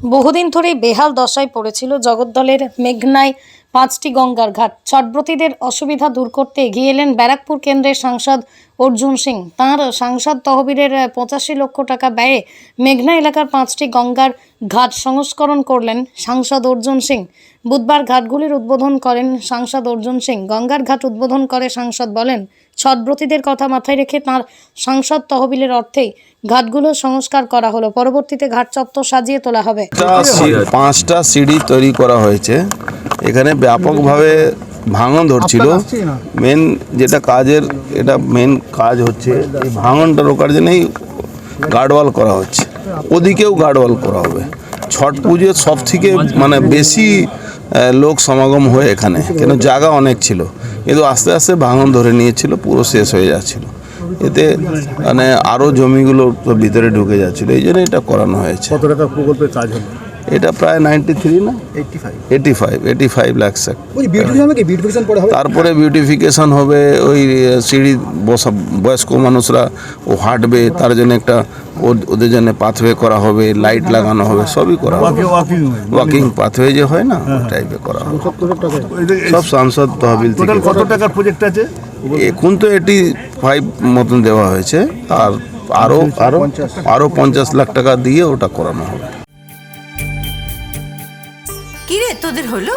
বহুদিন ধরেই বেহাল দশায় পড়েছিল জগদ্দলের মেঘনায় পাঁচটি গঙ্গার ঘাট। ছটব্রতীদের অসুবিধা দূর করতে এগিয়ে এলেন ব্যারাকপুর কেন্দ্রের সাংসদ অর্জুন সিং। তাঁর সাংসদ তহবিলের পঁচাশি লক্ষ টাকা ব্যয়ে মেঘনা এলাকার পাঁচটি গঙ্গার ঘাট সংস্করণ করলেন সাংসদ অর্জুন সিং। বুধবার ঘাটগুলির উদ্বোধন করেন সাংসদ অর্জুন সিং। গঙ্গার ঘাট উদ্বোধন করে সাংসদ বলেন ছটব্রতীদের কথা মাথায় রেখে তাঁর সাংসদ তহবিলের অর্থেই ঘাটগুলো সংস্কার করা হলো। পরবর্তীতে ঘাট চত্বর সাজিয়ে তোলা হবে। পাঁচটা সিঁড়ি তৈরি করা হয়েছে। এখানে ব্যাপকভাবে ভাঙন ধরছিল। মেন যেটা কাজের এটা মেন কাজ হচ্ছে এই ভাঙনটা রোকার জন্যই গার্ডওয়াল করা হচ্ছে। ওদিকেও গার্ডওয়াল করা হবে। ছট পুজোর সব থেকে মানে বেশি লোক সমাগম হয় এখানে। কেন জায়গা অনেক ছিল। কিন্তু আস্তে আস্তে ভাঙন ধরে নিয়েছিল, পুরো শেষ হয়ে যাচ্ছিল। এতে মানে আরও জমিগুলো ভিতরে ঢুকে যাচ্ছিল, এই জন্য এটা করানো হয়েছে। কত টাকা প্রকল্পের কাজ হলো? এটা প্রায় নাইনটি থ্রি না? Eighty five eighty five lakhs বলছি বিউটিফিকেশন হবে কি? বিউটিফিকেশন পরে হবে? তারপরে বিউটিফিকেশন হবে ওই সিঁড়ি বসা বয়স্ক মানুষরা ও হাঁটবে তার জন্য একটা ওদের জন্য পাথওয়ে করা হবে লাইট লাগানো হবে সবই করা হবে। ওয়াকিং ওয়াকিং পাথওয়ে যে হয় না টাইপে করা হবে। সব সাংসদ তহবিল থেকে। কত টাকার প্রজেক্ট আছে? এখন তো এটি ফাইভ মতন দেওয়া হয়েছে আর আরও আরও আরও পঞ্চাশ লাখ টাকা দিয়ে ওটা করানো হবে। কি রে তোদের হলো?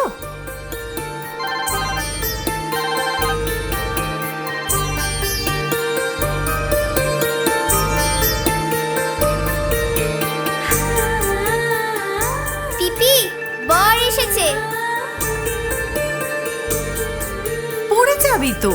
পিপি বর এসেছে। পড়ে যাবি তো।